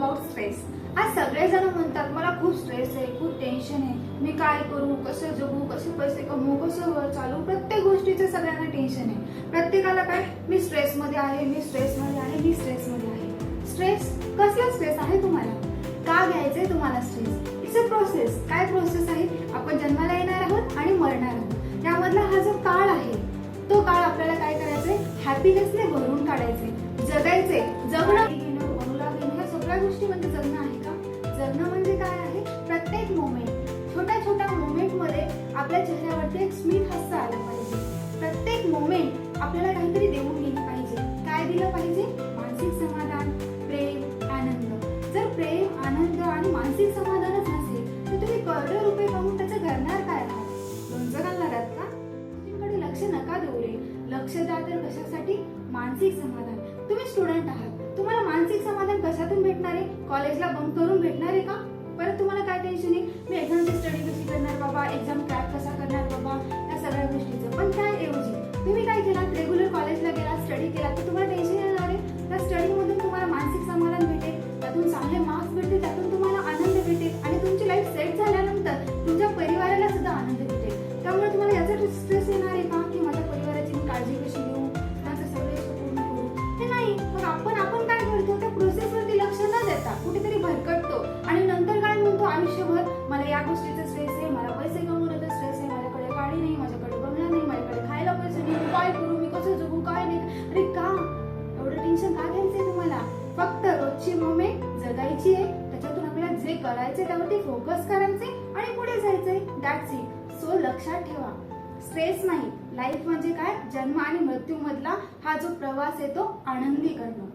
About stress आज सगळेजण म्हणतात मला खूप स्ट्रेस आहे खूप टेन्शन आहे. मी काय करू कसं जगू कसे पैसे कमवू कसं वर चालू? प्रत्येक गोष्टीचं सगळ्यांना टेन्शन आहे. प्रत्येकाला काय? मी स्ट्रेसमध्ये आहे मी स्ट्रेसमध्ये आहे मी स्ट्रेसमध्ये आहे. स्ट्रेस कसला स्ट्रेस आहे तुम्हाला? का घ्यायचंय तुम्हाला स्ट्रेस इट्स अ प्रोसेस काय प्रोसेस आहे? आपण जन्माला येणार आहोत आणि मरणार आहोत. त्यामधला हा जो काळ आहे तो काळ आपल्याला काय करायचंय? हॅपीनेसने ह्या जगणं आहे का? जगणं म्हणजे काय आहे? प्रत्येक मोमेंट छोट्या छोट्या मोमेंटमध्ये आपल्या चेहऱ्यावरती एक स्मित हास्य आलं पाहिजे. प्रत्येक मोमेंट आपल्याला काहीतरी देऊन गेली पाहिजे. काय दिलं पाहिजे? मानसिक समाधान प्रेम आनंद. जर प्रेम आनंद आणि मानसिक समाधानच नसेल तर तुम्ही करोडो रुपये कमवून त्याचं करणार काय? आहात लोणचं घालणार का? तुमच्याकडे लक्ष नका देऊ रे. लक्ष द्या तर कशासाठी? मानसिक समाधान. तुम्ही स्टुडंट आहात. तुम्हाला मानसिक समाधान कशातून कॉलेजला बंक करून भेटणार आहे का? परत तुम्हाला काय टेन्शन आहे? मी एक्झामची स्टडी कशी करणार बाबा? एक्झाम काय स्ट्रेस आहे मला पैसे कमवण्याचा स्ट्रेस आहे माझ्याकडे गाडी नाही माझ्याकडे बंगला नाही माझ्याकडे खायला पैसे नाही काय करू मी कसं जगू काय नाही. अरे का? एवढं टेन्शन का घ्यायचंय तुम्हाला? फक्त रोजची मोमेंट जगायची आहे त्याच्यातून आपल्याला जे करायचे त्यावरती फोकस करायचे आणि पुढे जायचंय. दॅट्स इट सो लक्षात ठेवा. स्ट्रेस नाही. लाईफ म्हणजे काय? जन्म आणि मृत्यू मधला हा जो प्रवास आहे तो आनंदी करणं.